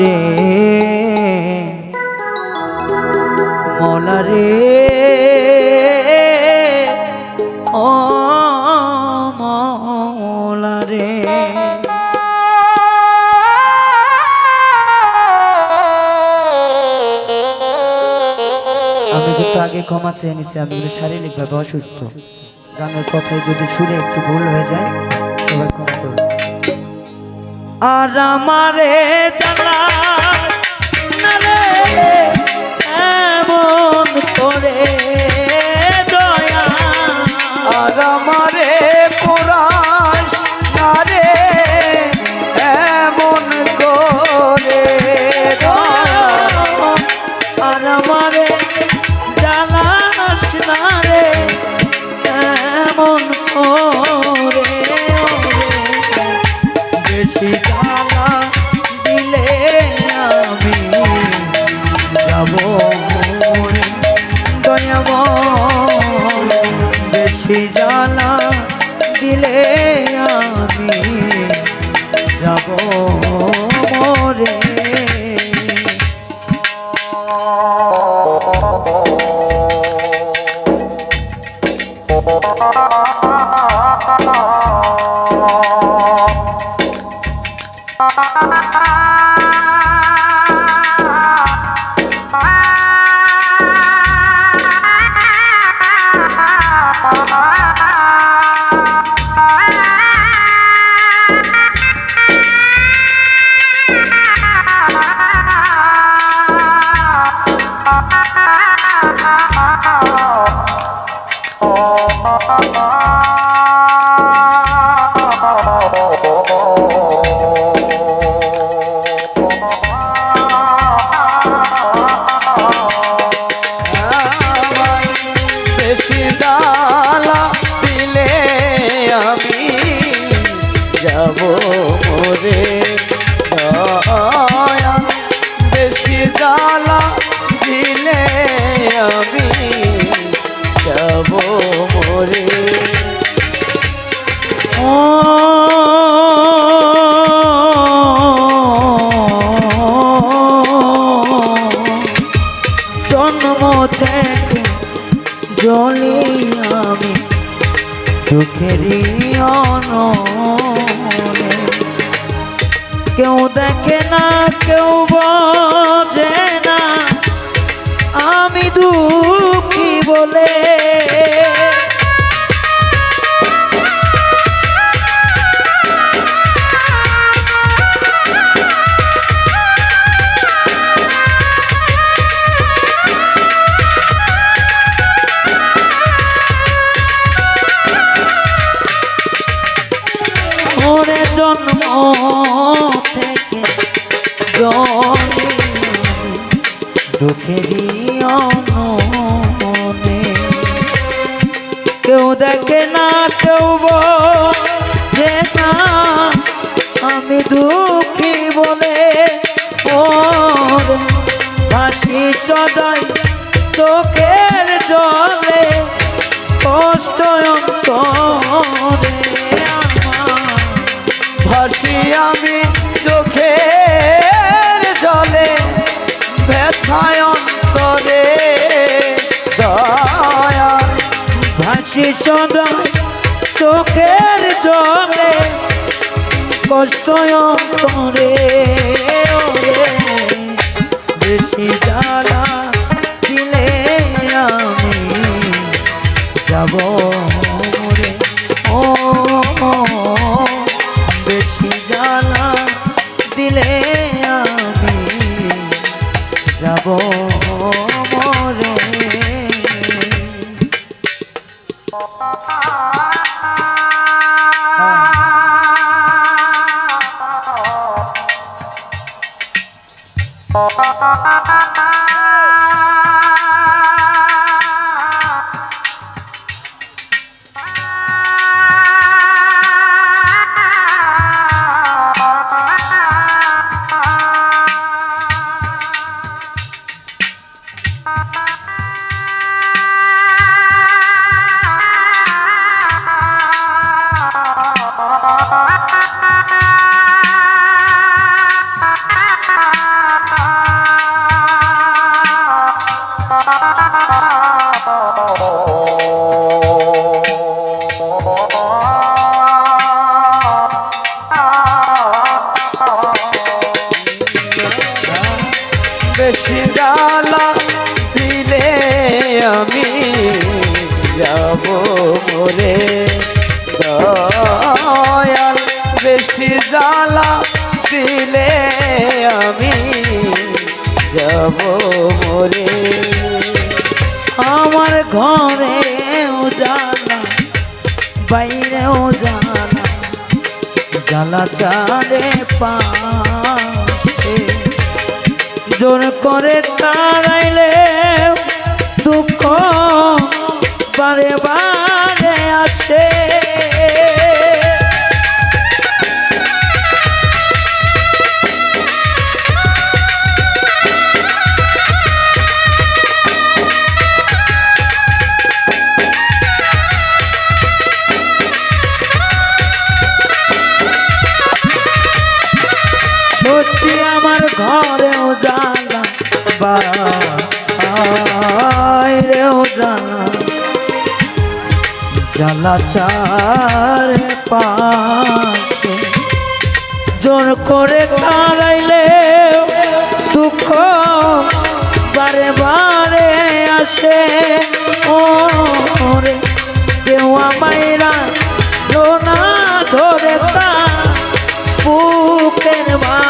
রে। মলা রে। ও মলা রে। আমি কিন্তু আগে ক্ষমা চেয়ে নিচ্ছি আমি কিন্তু শারীরিকভাবে অসুস্থ। গানের কথায় যদি সুরে একটু ভুল হয়ে যায় আর এমন করে। থেকে জনি দুঃখেরই অননে কেউ দেখে না, কেউ বোঝে না, আমি দুঃখী বলে ওর হাসি সদাই চোখের জলে কষ্ট অন্তরে। সদা চোখের জলে কষ্ট অন্তরে বেশি ডালা দিলে আমি যাব মোরে। দয়াল, বেশি ডালা দিলে আমি যাব মোরে। আমার ঘরে উজালা বাইরে উজালা জ্বালা চারে পা জোর করে তারাইলে দুঃখ বারে বারে আসে। জানা চার পাশে জোর করে তাড়াইলে দুঃখ বারে বারে আসে। ও রে কেউ আমায়রা লোনা ধরে তা বুকের মাঝে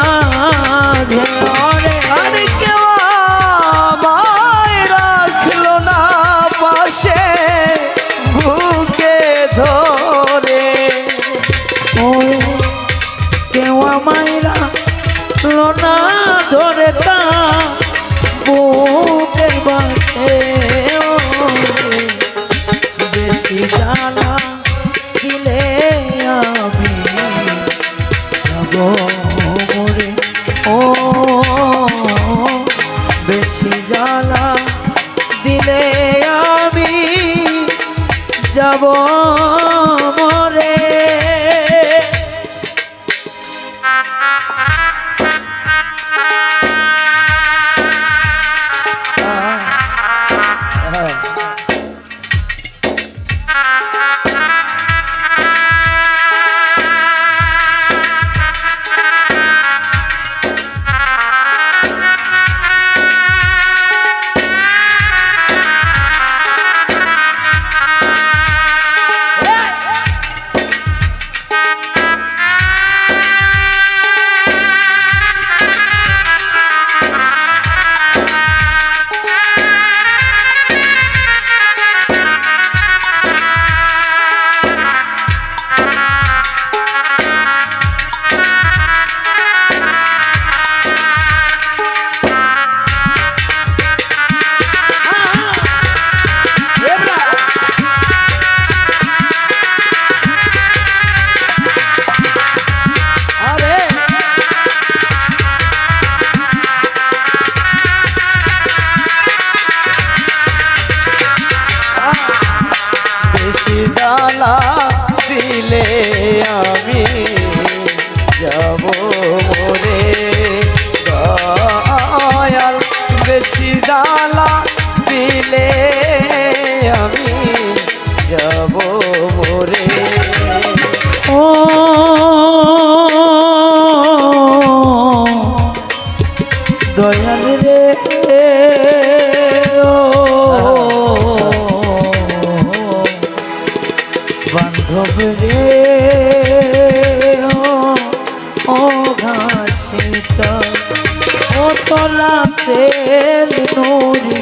তেল নুরি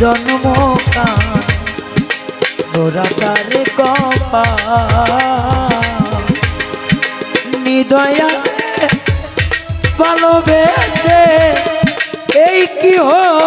জন্ম কান তোরা কপা নিদয়া এই কি হলো?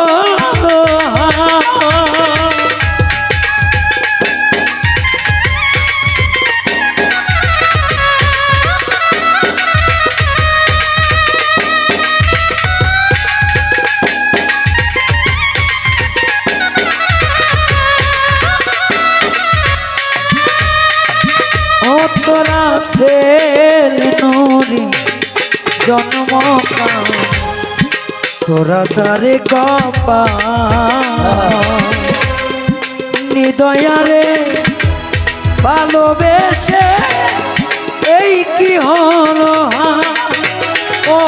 ও তোরা ফেল নুরি জন্ম তোরা তারে কপা নিদয়ারে ভালোবেসে এই কি হলো ও